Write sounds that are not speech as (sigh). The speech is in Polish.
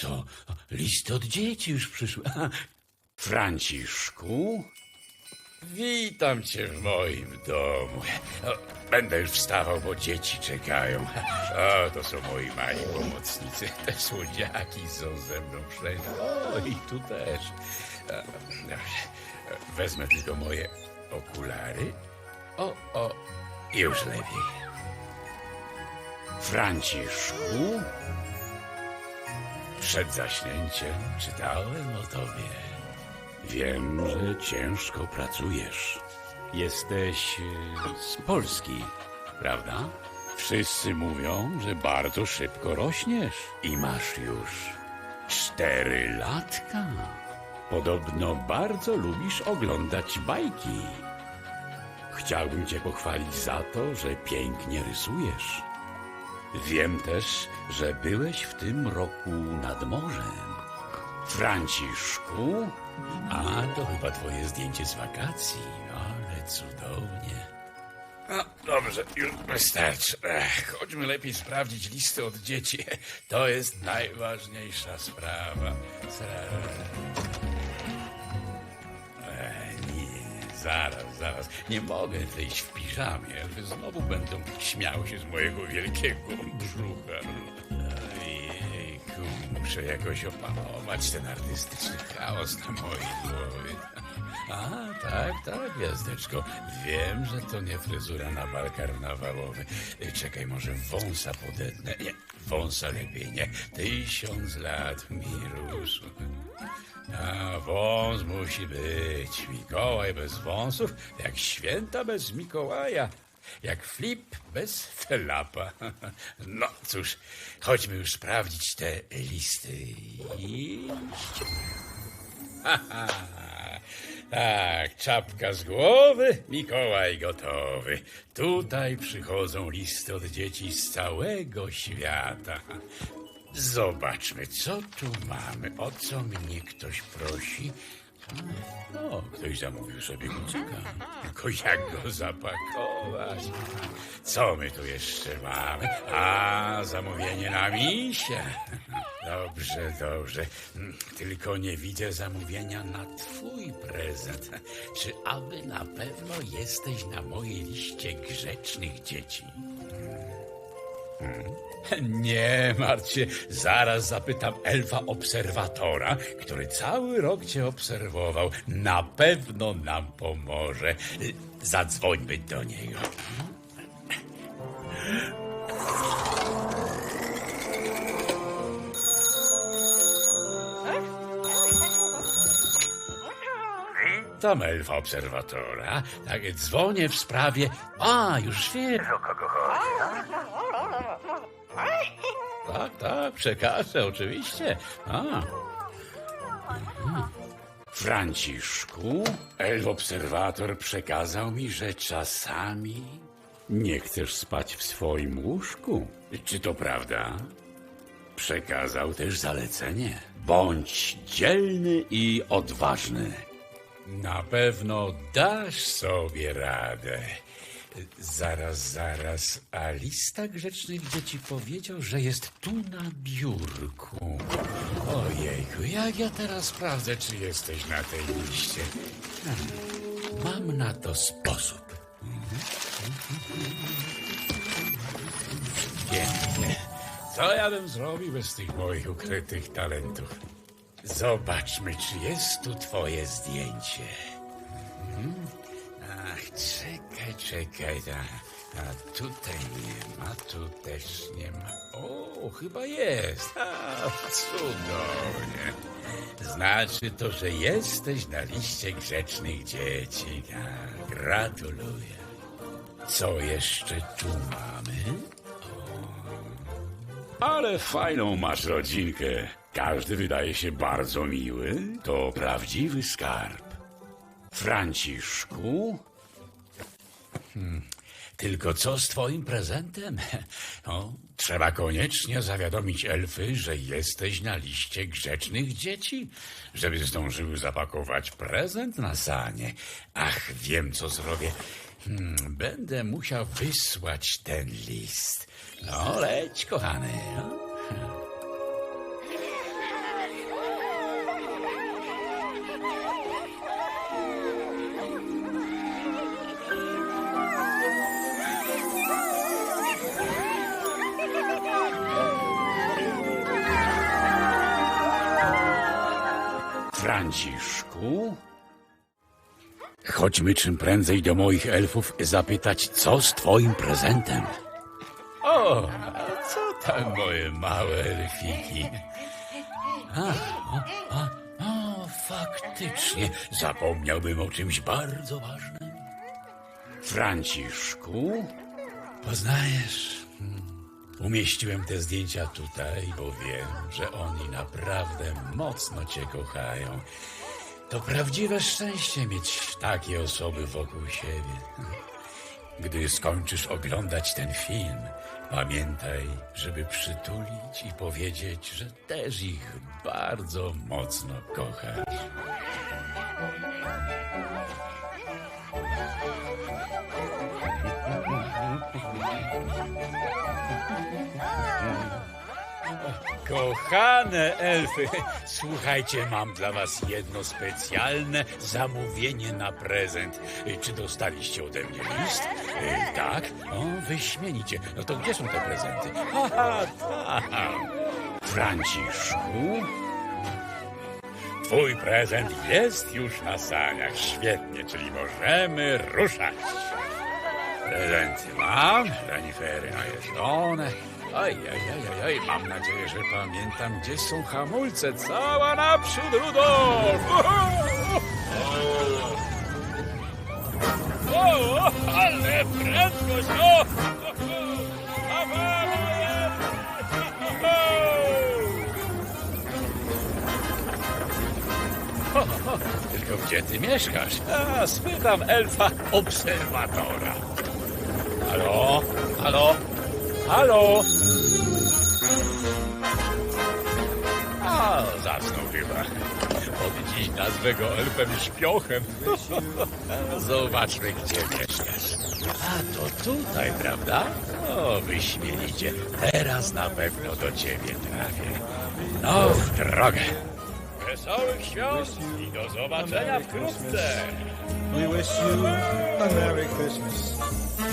To? Listy od dzieci już przyszły. Franciszku? Witam cię w moim domu. Będę już wstawał, bo dzieci czekają. O, to są moi mali pomocnicy. Te słodziaki są ze mną wszędzie. O, i tu też. Wezmę tylko moje okulary. O, o, już lepiej. Franciszku? Przed zaśnięciem czytałem o tobie. Wiem, że ciężko pracujesz. Jesteś e, z Polski, prawda? Wszyscy mówią, że bardzo szybko rośniesz i masz już cztery latka. Podobno bardzo lubisz oglądać bajki. Chciałbym cię pochwalić za to, że pięknie rysujesz. Wiem też, że byłeś w tym roku nad morzem. Franciszku? A, to chyba twoje zdjęcie z wakacji. Ale cudownie. No, dobrze, już wystarczy. Ech, chodźmy lepiej sprawdzić listy od dzieci. To jest najważniejsza sprawa. Zaraz, zaraz. Nie mogę wyjść w piżamie. Elfy znowu będą śmiały się z mojego wielkiego brzucha. Ojejku, muszę jakoś opanować ten artystyczny chaos na mojej głowie. A, tak, tak, gwiazdeczko. Wiem, że to nie fryzura na bal karnawałowy. Y, Czekaj, może wąsa podetnę. Nie, wąsa lepiej nie. Tysiąc lat mi rósł. A, wąs musi być. Mikołaj bez wąsów, jak święta bez Mikołaja. Jak flip bez felapa. (laughs) No cóż, chodźmy już sprawdzić te listy. Iść. (laughs) Tak, czapka z głowy, Mikołaj gotowy. Tutaj przychodzą listy od dzieci z całego świata. Zobaczmy, co tu mamy. O co mnie ktoś prosi? O, ktoś zamówił sobie kucyka. Tylko jak go zapakować? Co my tu jeszcze mamy? A, zamówienie na misie. Dobrze, dobrze. Tylko nie widzę zamówienia na twój prezent. Czy aby na pewno jesteś na mojej liście grzecznych dzieci? Nie martw się, zaraz zapytam elfa obserwatora, który cały rok cię obserwował. Na pewno nam pomoże. Zadzwońmy do niego. Witam elfa obserwatora. Tak, dzwonię w sprawie... A, już wiem. O kogo chodzi? Tak, tak, przekażę, oczywiście. A. Mhm. Franciszku, elf obserwator przekazał mi, że czasami nie chcesz spać w swoim łóżku. Czy to prawda? Przekazał też zalecenie. Bądź dzielny i odważny. Na pewno dasz sobie radę. Zaraz, zaraz. A lista grzecznych dzieci powiedział, że jest tu na biurku. Ojejku, jak ja teraz sprawdzę, czy jesteś na tej liście? Hmm, Mam na to sposób. Pięknie. Co ja bym zrobił bez tych moich ukrytych talentów? Zobaczmy, czy jest tu twoje zdjęcie. Mhm. Ach, czekaj, czekaj. A, a tutaj nie ma, tu też nie ma. O, chyba jest. A, cudownie. Znaczy to, że jesteś na liście grzecznych dzieci. A, gratuluję. Co jeszcze tu mamy? O. Ale fajną masz rodzinkę. Każdy wydaje się bardzo miły. To prawdziwy skarb. Franciszku? Hmm. Tylko co z twoim prezentem? (laughs) O, trzeba koniecznie zawiadomić elfy, że jesteś na liście grzecznych dzieci, żeby zdążyły zapakować prezent na sanie. Ach, wiem co zrobię. Hmm, będę musiał wysłać ten list. No, leć, kochany. No. (laughs) Franciszku? Chodźmy czym prędzej do moich elfów zapytać, co z twoim prezentem. O, a co tam moje małe elfiki? A, a, faktycznie, zapomniałbym o czymś bardzo ważnym. Franciszku, poznajesz? Umieściłem te zdjęcia tutaj, bo wiem, że oni naprawdę mocno cię kochają. To prawdziwe szczęście mieć takie osoby wokół siebie. Gdy skończysz oglądać ten film, pamiętaj, żeby przytulić i powiedzieć, że też ich bardzo mocno kochasz. Kochane elfy, słuchajcie, mam dla was jedno specjalne zamówienie na prezent. Czy dostaliście ode mnie list? Y, Tak? O, wyśmienicie. No to gdzie są te prezenty? (laughs) Haha, tam. Franciszku? Twój prezent jest już na saniach. Świetnie, czyli możemy ruszać. Prezenty mam, renifery najeżdżone. Oj, oj, oj, oj, mam nadzieję, że pamiętam, gdzie są hamulce. Cała naprzód, Rudolf! (laughs) O, ale prędkość! O, (laughs) Tylko gdzie ty mieszkasz? A, spytam elfa obserwatora. Halo? Halo? Halo? A, zasnął chyba. Od dziś nazwę go elfem śpiochem. (laughs) Zobaczmy, gdzie mieszkasz. A, to tutaj, prawda? O, wyśmienicie. Teraz na pewno do ciebie trafię. No, w drogę. Wesołych świąt i do zobaczenia wkrótce. We wish you a Merry Christmas.